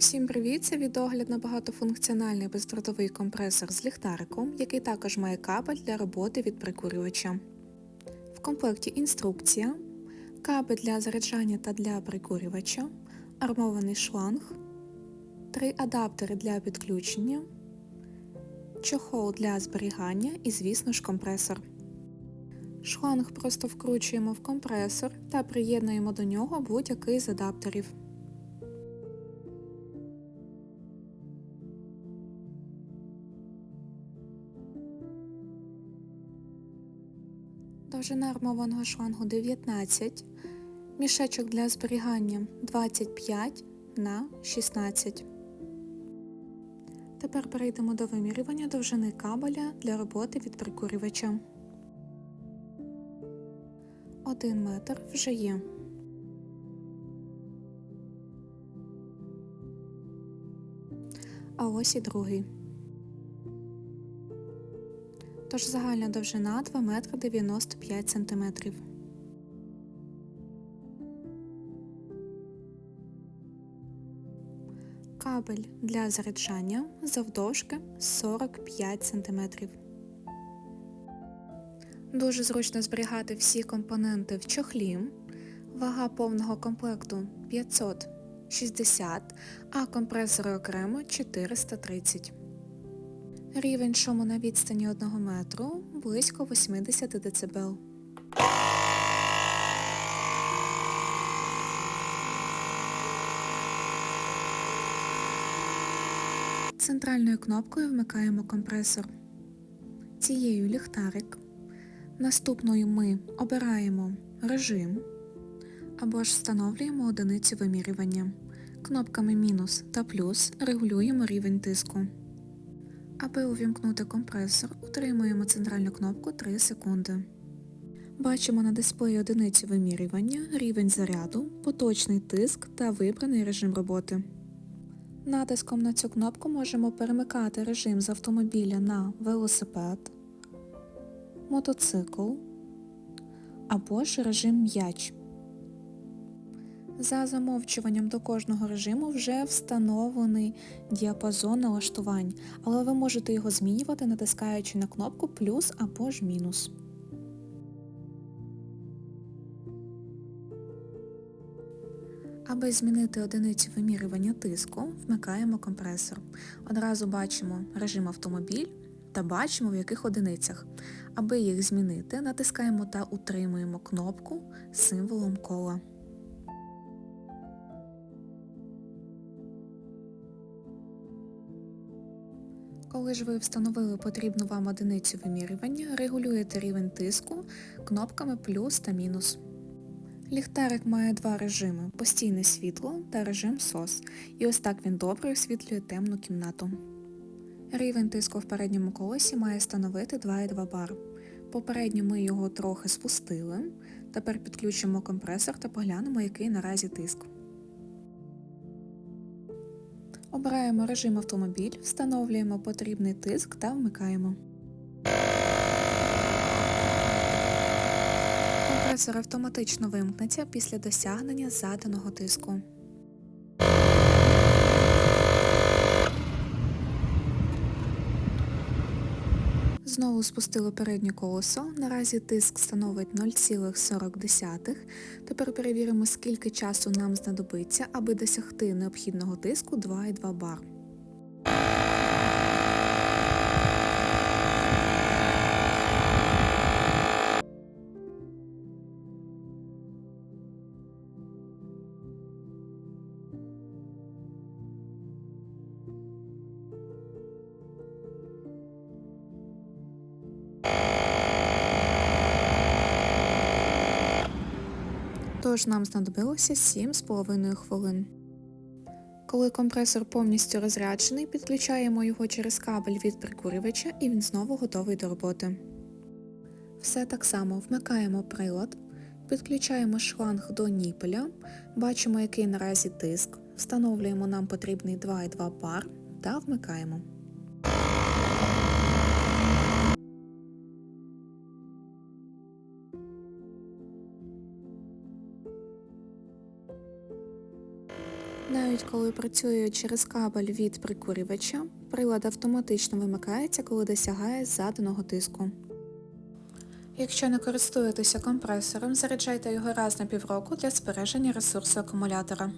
Всім привіт! Це відогляд на багатофункціональний бездротовий компресор з ліхтариком, який також має кабель для роботи від прикурювача. В комплекті інструкція, кабель для заряджання та для прикурювача, армований шланг, три адаптери для підключення, чохол для зберігання і, звісно ж, компресор. Шланг просто вкручуємо в компресор та приєднуємо до нього будь-який з адаптерів. Довжина армованого шлангу 19, мішечок для зберігання 25 на 16. Тепер перейдемо до вимірювання довжини кабеля для роботи від прикурювача. 1 метр вже є. А ось і другий. Тож загальна довжина 2 метри 95 сантиметрів. Кабель для заряджання завдовжки 45 см. Дуже зручно зберігати всі компоненти в чохлі. Вага повного комплекту 560, а компресори окремо 430. Рівень шуму на відстані 1 метру близько 80 дБ. Центральною кнопкою вмикаємо компресор. Цією ліхтарик. Наступною ми обираємо режим або ж встановлюємо одиницю вимірювання. Кнопками мінус та плюс регулюємо рівень тиску. Аби увімкнути компресор, утримуємо центральну кнопку 3 секунди. Бачимо на дисплеї одиницю вимірювання, рівень заряду, поточний тиск та вибраний режим роботи. Натиском на цю кнопку можемо перемикати режим з автомобіля на велосипед, мотоцикл або ж режим м'яч. За замовчуванням до кожного режиму вже встановлений діапазон налаштувань, але ви можете його змінювати, натискаючи на кнопку плюс або ж мінус. Аби змінити одиницю вимірювання тиску, вмикаємо компресор. Одразу бачимо режим автомобіль та бачимо в яких одиницях. Аби їх змінити, натискаємо та утримуємо кнопку з символом кола. Коли ж ви встановили потрібну вам одиницю вимірювання, регулюєте рівень тиску кнопками плюс та мінус. Ліхтарик має два режими постійне світло та режим SOS, і ось так він добре освітлює темну кімнату. Рівень тиску в передньому колесі має становити 2,2 бар. Попередньо ми його трохи спустили. Тепер підключимо компресор та поглянемо, який наразі тиск. Обираємо режим автомобіль, встановлюємо потрібний тиск та вмикаємо. Компресор автоматично вимкнеться після досягнення заданого тиску. Знову спустили переднє колесо. Наразі тиск становить 0,40. Тепер перевіримо, скільки часу нам знадобиться, аби досягти необхідного тиску 2,2 бар. Тож нам знадобилося 7,5 хвилин. Коли компресор повністю розряджений, підключаємо його через кабель від прикурювача і він знову готовий до роботи. Все так само вмикаємо прилад, підключаємо шланг до ніпеля, бачимо який наразі тиск, встановлюємо нам потрібний 2,2 бар та вмикаємо. Навіть коли працює через кабель від прикурювача, прилад автоматично вимикається, коли досягає заданого тиску. Якщо не користуєтеся компресором, заряджайте його раз на півроку для збереження ресурсу акумулятора.